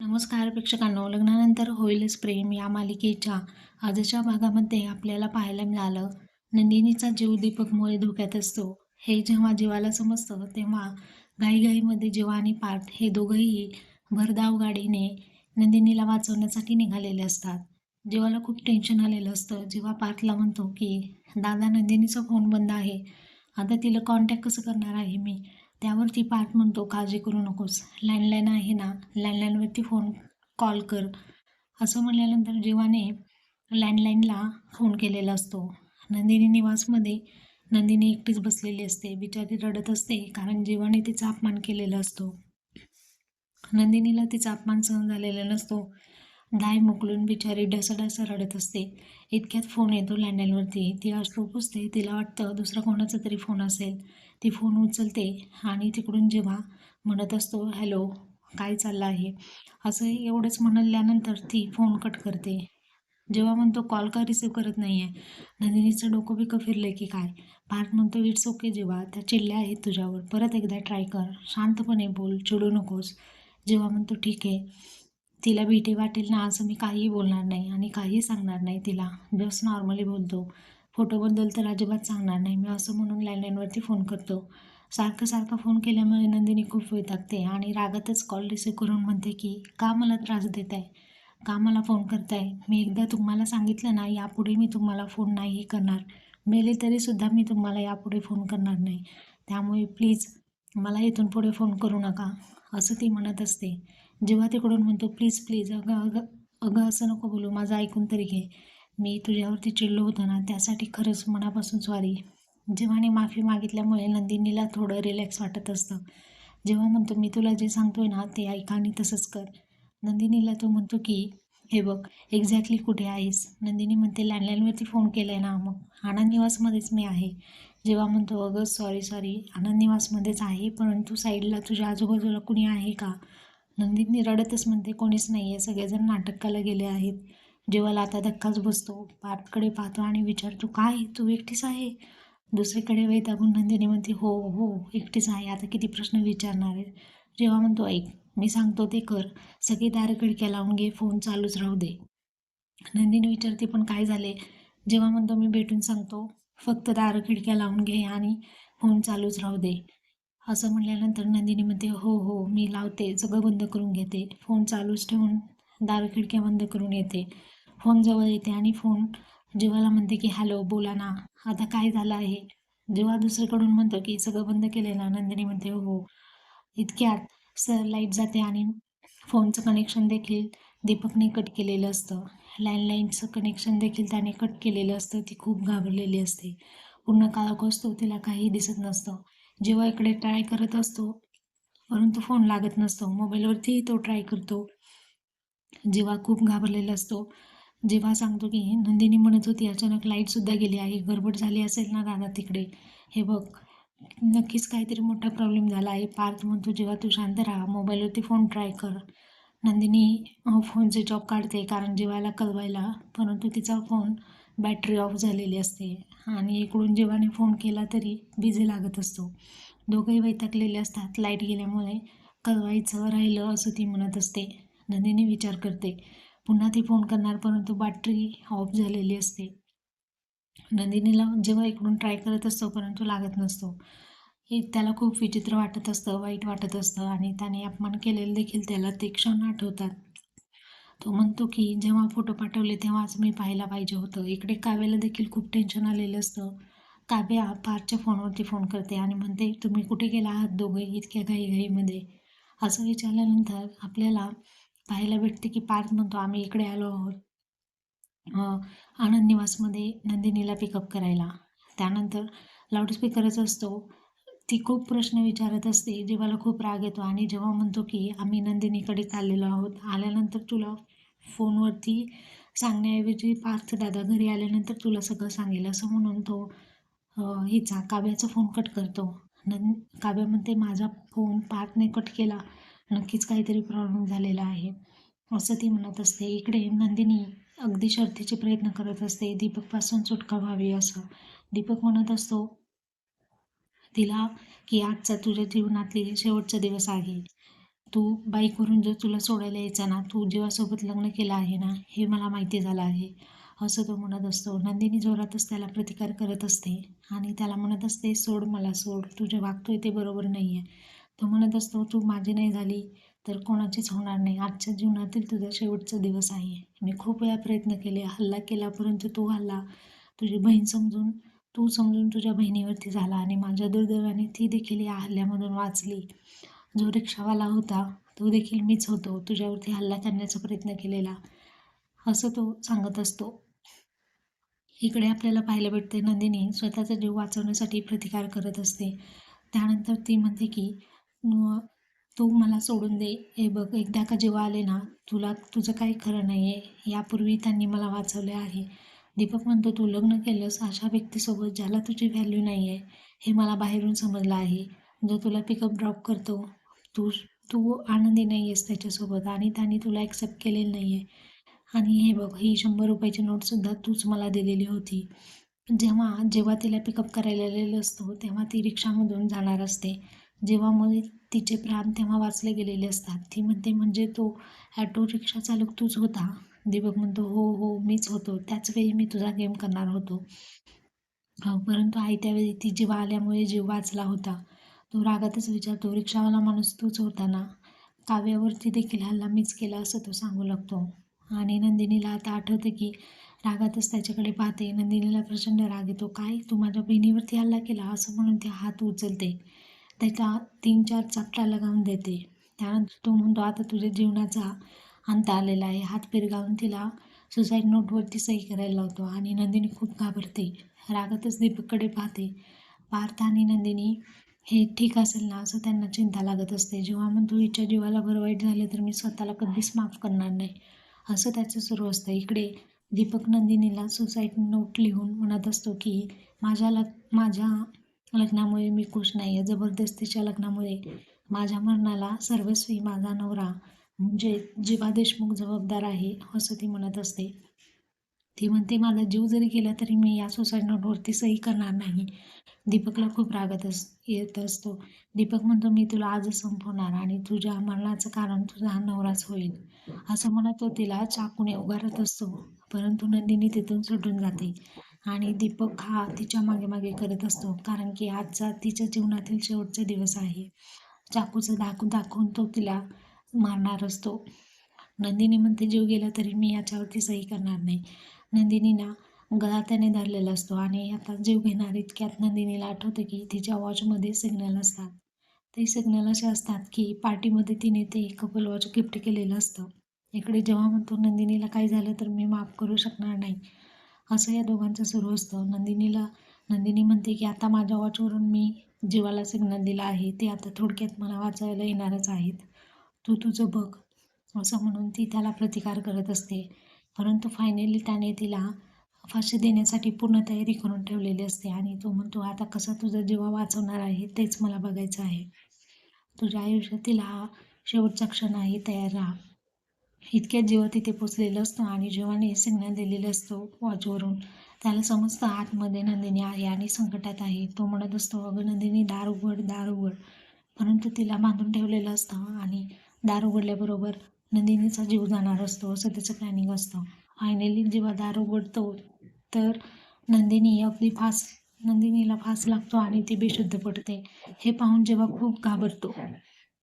नमस्कार प्रेक्षकांनो. लग्नानंतर होईलच प्रेम या मालिकेच्या आजच्या भागामध्ये आपल्याला पाहायला मिळालं नंदिनीचा जीव दीपकमुळे धोक्यात असतो. हे जेव्हा जीवाला समजतं तेव्हा घाईघाईमध्ये जीवा आणि पार्थ हे दोघंही भरधाव गाडीने नंदिनीला वाचवण्यासाठी निघालेले असतात. जीवाला खूप टेन्शन आलेलं असतं. जेव्हा पार्थला म्हणतो की दादा नंदिनीचा फोन बंद आहे. आता तिला कॉन्टॅक्ट कसं करणार आहे मी? त्यावरती पार्थ म्हणतो काळजी करू नकोस. लँडलाईन आहे ना लँडलाईनवरती फोन कॉल कर. असं म्हणल्यानंतर जीवाने लँडलाईनला फोन केलेला असतो. नंदिनी निवासमध्ये नंदिनी एकटीच बसलेली असते. बिचारी रडत असते कारण जीवाने तिचा अपमान केलेला असतो. नंदिनीला तिचा अपमान सहन झालेला नसतो. दाय मोकलून बिचारी डसडस रडत असते. इतक्यात फोन येतो लँडलाईनवरती ती अश्रू पुसते. तिला वाटतं दुसरा कोणाचा तरी फोन असेल. ती फोन उचलते आणि तिकडून जेव्हा म्हणत असतो हॅलो काय चाललं आहे? असं एवढंच म्हणल्यानंतर ती फोन कट करते. जेव्हा म्हणतो कॉल का रिसीव करत नाही आहे नंदिनीचं डोकं बिकं फिरलं की काय? पार्थ म्हणतो इट्स ओके जेव्हा त्या चिडल्या आहेत तुझ्यावर परत एकदा ट्राय कर. शांतपणे बोल चिडू नकोस. जेव्हा म्हणतो ठीक आहे तिला भीती वाटेल ना असं मी काहीही बोलणार नाही आणि काहीही सांगणार नाही तिला. जस्ट नॉर्मली बोलतो. फोटोबद्दल तर अजिबात सांगणार नाही. मी असं म्हणून लँडलाईनवरती फोन करतो. सारखं सारखं फोन केल्यामुळे नंदिनी खूप वैतागते आणि रागातच कॉल रिसिव्ह करून म्हणते की का मला त्रास देत आहे का मला फोन करताय? मी एकदा तुम्हाला सांगितलं ना यापुढे मी तुम्हाला फोन नाही करणार. मेले तरीसुद्धा मी तुम्हाला यापुढे फोन करणार नाही. त्यामुळे प्लीज मला इथून पुढे फोन करू नका असं ती म्हणत असते. जेव्हा तिकडून म्हणतो प्लीज प्लीज अगं अगं अगं असं नको बोलू. माझं ऐकून तरी घे. मी तुझ्यावरती चिडलो होतो ना त्यासाठी खरंच मनापासून सॉरी जेव्हाने माफी मागितल्यामुळे नंदिनीला थोडं रिलॅक्स वाटत असतं. जेव्हा म्हणतो मी तुला जे सांगतोय ना ते ऐका आणि तसंच कर. नंदिनीला तो म्हणतो की हे बघ एक्झॅक्टली कुठे आहेस? नंदिनी म्हणते लँडलाईनवरती फोन केला आहे ना मग आनंद निवासमध्येच मी आहे. जेव्हा म्हणतो अगं सॉरी सॉरी आनंद निवासमध्येच आहे परंतु साईडला तुझ्या आजूबाजूला कुणी आहे का? नंदिनी रडतच म्हणते कोणीच नाही आहे सगळेजण नाटकाला गेले आहेत. जीवाला आता धक्काच बसतो. पाठकडे पाहतो आणि विचारतो काय तू एकटीच आहे? दुसरीकडे वैतागून नंदिनी म्हणते हो हो एकटीच आहे. आता किती प्रश्न विचारणार आहे. जेव्हा म्हणतो ऐक मी सांगतो ते कर. सगळी दार खिडक्या लावून घे फोन चालूच राहू दे. नंदिनी विचारते पण काय झाले? जेव्हा म्हणतो मी भेटून सांगतो. फक्त दार खिडक्या लावून घे आणि फोन चालूच राहू दे. असं म्हणल्यानंतर नंदिनी म्हणते हो हो मी लावते. सगळं बंद करून घेते. फोन चालूच ठेवून दार खिडक्या बंद करून येते. फोन जवळ येते आणि फोन जेव्हाला म्हणते की हॅलो बोला ना आता काय झालं आहे? जेव्हा दुसरीकडून म्हणतो की सगळं बंद केलेलं नंदिनी म्हणते हो, हो इतक्यात सर लाइट जाते आणि फोनचं कनेक्शन देखील दीपकने कट केलेलं असतं. लँडलाईनचं कनेक्शन देखील त्याने कट केलेलं असतं. ती खूप घाबरलेली असते. पूर्ण काळोख असतो तिला काही दिसत नसतं. जेव्हा इकडे ट्राय करत असतो परंतु फोन लागत नसतो. मोबाईलवरती तो ट्राय करतो. जेव्हा खूप घाबरलेला असतो जेव्हा सांगतो की नंदिनी म्हणत होती अचानक लाईटसुद्धा गेली आहे गडबड झाली असेल ना दादा तिकडे? हे बघ नक्कीच काहीतरी मोठा प्रॉब्लेम झाला आहे. पार्थ म्हणतो जेव्हा तू शांत राहा मोबाईलवरती फोन ट्राय कर. नंदिनी फोन स्विच ऑफ काढते कारण जेवायला कळवायला परंतु तिचा फोन बॅटरी ऑफ झालेली असते आणि इकडून जेव्हाने फोन केला तरी बिझी लागत असतो. दोघंही वैतागलेले असतात लाइट गेल्यामुळे कळवायचं राहिलं असं ती म्हणत असते. नंदिनी विचार करते. पुन्हा ती फोन करणार परंतु बॅटरी ऑफ झालेली असते. नंदिनीला जेव्हा इकडून ट्राय करत असतो परंतु लागत नसतो. हे त्याला खूप विचित्र वाटत असतं वाईट वाटत असतं आणि त्याने अपमान केलेलं देखील त्याला ते क्षण आठवतात. तो म्हणतो की जेव्हा फोटो पाठवले तेव्हाच मी पाहायला पाहिजे होतं. इकडे काव्याला देखील खूप टेन्शन आलेलं असतं. काव्या पारच्या फोनवरती फोन करते आणि म्हणते तुम्ही कुठे गेला आहात दोघे इतक्या घाईघाईमध्ये? असं विचारल्यानंतर आपल्याला पाहायला भेटते की पार्थ म्हणतो आम्ही इकडे आलो आहोत. आनंद निवासमध्ये नंदिनीला पिकअप करायला. त्यानंतर लाऊडस्पीकरच असतो. ती खूप प्रश्न विचारत असते जेव्हाला खूप राग येतो आणि जेव्हा म्हणतो की आम्ही नंदिनीकडे चाललेलो आहोत आल्यानंतर तुला फोनवरती सांगण्याऐवजी पार्थ दादा घरी आल्यानंतर तुला सगळं सांगेल असं म्हणून तो हिचा काव्याचा फोन कट करतो. नंद काव्या म्हणते माझा फोन पार्थने कट केला. नक्कीच काहीतरी प्रॉब्लेम झालेला आहे. असं ती म्हणत असते. इकडे नंदिनी अगदी शर्थीचे प्रयत्न करत असते. दीपकपासून सुटका व्हावी असं. दीपक म्हणत असतो तिला की आजचा तुझ्या जीवनातली शेवटचा दिवस आहे. तू बाईकवरून जर तुला सोडायला यायचा ना तू जीवासोबत लग्न केलं आहे ना हे मला माहिती झालं आहे. असं तो म्हणत असतो. नंदिनी जोरातच त्याला प्रतिकार करत असते आणि त्याला म्हणत असते सोड मला सोड. तू जे वागतोय ते बरोबर नाही आहे तो म्हणत असतो तू माझी नाही झाली तर कोणाचीच होणार नाही. आजच्या जीवनातील तुझा शेवटचा दिवस आहे. मी खूप वेळा प्रयत्न केले हल्ला केला परंतु तू हल्ला तुझी बहीण समजून तू समजून तुझ्या बहिणीवरती झाला आणि माझ्या दुर्दैवाने ती देखील या हल्ल्यामधून वाचली. जो रिक्षावाला होता तो देखील मीच होतो. तुझ्यावरती हल्ला करण्याचा प्रयत्न केलेला असं तो सांगत असतो. इकडे आपल्याला पाहायला भेटते नंदिनी स्वतःचा जीव वाचवण्यासाठी प्रतिकार करत असते. त्यानंतर ती म्हणते की तू मला सोडून दे. हे बघ एकदा का जेव्हा आले ना तुला तुझं काही खरं नाही आहे यापूर्वी त्यांनी मला वाचवले आहे. दीपक म्हणतो तू लग्न केलंस अशा व्यक्तीसोबत ज्याला तुझी व्हॅल्यू नाही आहे हे मला बाहेरून समजलं आहे. जो तुला पिकअप ड्रॉप करतो तू तू आनंदी नाही आहेस त्याच्यासोबत आणि त्याने तुला ॲक्सेप्ट केलेलं नाही आहे आणि हे बघ ही शंभर रुपयाची नोटसुद्धा तूच मला दिलेली होती. जेव्हा जेव्हा तिला पिकअप करायला आलेलं असतो तेव्हा ती रिक्षामधून जाणार असते. जेव्हा मग तिचे प्राण तेव्हा वाचले गेलेले असतात. ती म्हणते म्हणजे तो ॲटो रिक्षा चालक तूच होता? दीपक म्हणतो हो हो मीच होतो. त्याच वेळी मी तुझा गेम करणार होतो. परंतु आई त्यावेळी ती जीव आल्यामुळे जीव वाचला होता तो रागातच विचारतो रिक्षावाला माणूस तूच होता ना? काव्यावरती देखील हल्ला मीच केला असं तो सांगू लागतो. आणि नंदिनीला आता आठवते की रागातच त्याच्याकडे पाहते. नंदिनीला प्रचंड राग येतो. काय? तू माझ्या बहिणीवरती हल्ला केला? असं म्हणून ते हात उचलते. त्याच्या तीन चार चपटा लगावून देते. त्यानंतर तो म्हणतो आता तुझ्या जीवनाचा अंत आलेला आहे. हात पिरगावून तिला सुसाईड नोटवरती सही करायला लावतो आणि नंदिनी खूप घाबरते. रागातच दीपककडे पाहते. पार्थ आणि नंदिनी हे ठीक असेल ना? असं त्यांना चिंता लागत असते. जेव्हा म्हणतो हिच्या जीवाला बरं वाईट झालं तर मी स्वतःला कधीच माफ करणार नाही. असं त्याचं सुरू असतं. इकडे दीपक नंदिनीला सुसाईड नोट लिहून म्हणत असतो की माझ्याला माझ्या लग्नामुळे मी खुश नाही आहे जबरदस्तीच्या लग्नामुळे. माझ्या मरणाला सर्वस्वी माझा नवरा म्हणजे जीवा देशमुख जबाबदार आहे असं ती म्हणत असते. ती म्हणते माझा जीव जरी गेला तरी मी या सुसाईड नोटवरती सही करणार नाही. दीपकला खूप रागत अस येत असतो. दीपक म्हणतो मी तुला आजच संपवणार आणि तुझ्या मरणाचं कारण तुझा हा नवराच होईल. असं म्हणत तो तिला चाकूने उगारत असतो. परंतु नंदिनी तिथून सुटून जाते. आणि दीपक हा तिच्यामागे मागे करत असतो कारण की आजचा तिच्या जीवनातील शेवटचा दिवस आहे. चाकूचं दाखवून दाखवून तो तिला मारणार असतो. नंदिनी म्हणते जीव गेला तरी मी याच्यावरती सही करणार नाही. नंदिनीना गळा त्याने धरलेला असतो आणि आता जीव घेणार इतक्यात नंदिनीला आठवतं की तिच्या वॉचमध्ये सिग्नल असतात ते सिग्नल असे असतात की पार्टीमध्ये तिने ते कपल वॉच गिफ्ट केलेलं असतं. इकडे जेव्हा म्हणतो नंदिनीला काही झालं तर मी माफ करू शकणार नाही. असं या दोघांचं सुरू असतं. नंदिनीला नंदिनी म्हणते की आता माझ्या वॉचवरून मी जीवाला सिग्नल दिला आहे. ते आता थोडक्यात मला वाचायला येणारच आहेत. तू तुझं बघ. असं म्हणून ती त्याला प्रतिकार करत असते. परंतु फायनली त्याने तिला फाशी देण्यासाठी पूर्ण तयारी करून ठेवलेली असते आणि तो म्हणतो आता कसा तुझा जीवा वाचवणार आहे तेच मला बघायचं आहे. तुझ्या आयुष्यातील हा शेवटचा क्षण आहे. तयार राहा. इतक्यात जेव्हा तिथे पोचलेलं असतं आणि जेव्हाने सिग्नल दिलेलं असतो वॉचवरून त्याला समजतं आतमध्ये नंदिनी आहे आणि संकटात आहे. तो म्हणत असतो अगं नंदिनी दार उघड दार उघड. परंतु तिला बांधून ठेवलेलं असतं आणि दार उघडल्याबरोबर नंदिनीचा जीव जाणार असतो असं त्याचं प्लॅनिंग असतं. फायनली जेव्हा दार उघडतो तर नंदिनी अगदी फास नंदिनीला फास लागतो आणि ती बेशुद्ध पडते. हे पाहून जेव्हा खूप घाबरतो.